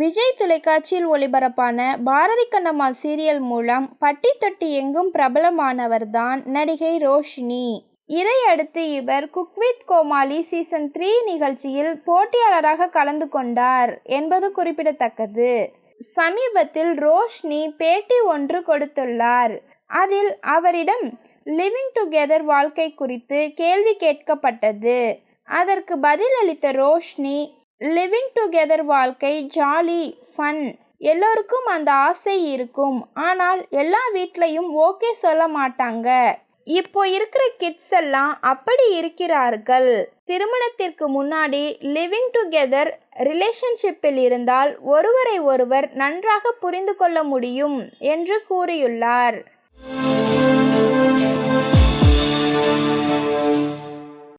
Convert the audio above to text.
விஜய் தொலைக்காட்சியில் ஒளிபரப்பான பாரதி கண்ணம்மாள் சீரியல் மூலம் பட்டி தொட்டி எங்கும் பிரபலமானவர்தான் நடிகை ரோஷினி. இதையடுத்து இவர் குக்வித் கோமாளி சீசன் த்ரீ நிகழ்ச்சியில் போட்டியாளராக கலந்து கொண்டார் என்பது குறிப்பிடத்தக்கது. சமீபத்தில் ரோஷினி பேட்டி ஒன்று கொடுத்துள்ளார். அதில் அவரிடம் லிவிங் டுகெதர் வாழ்க்கை குறித்து கேள்வி கேட்கப்பட்டது. அதற்கு பதிலளித்த ரோஷினி லிவிங் டுகெதர் வாழ்க்கை ஜாலி ஃபன் எல்லோருக்கும் அந்த ஆசை இருக்கும். ஆனால் எல்லா வீட்லேயும் ஓகே சொல்ல மாட்டாங்க. இப்போ இருக்கிற கிட்ஸ் எல்லாம் அப்படி இருக்கிறார்கள். திருமணத்திற்கு முன்னாடி லிவிங் டுகெதர் ரிலேஷன்ஷிப்பில் இருந்தால் ஒருவரை ஒருவர் நன்றாக புரிந்து கொள்ள முடியும் என்று கூறியுள்ளார்.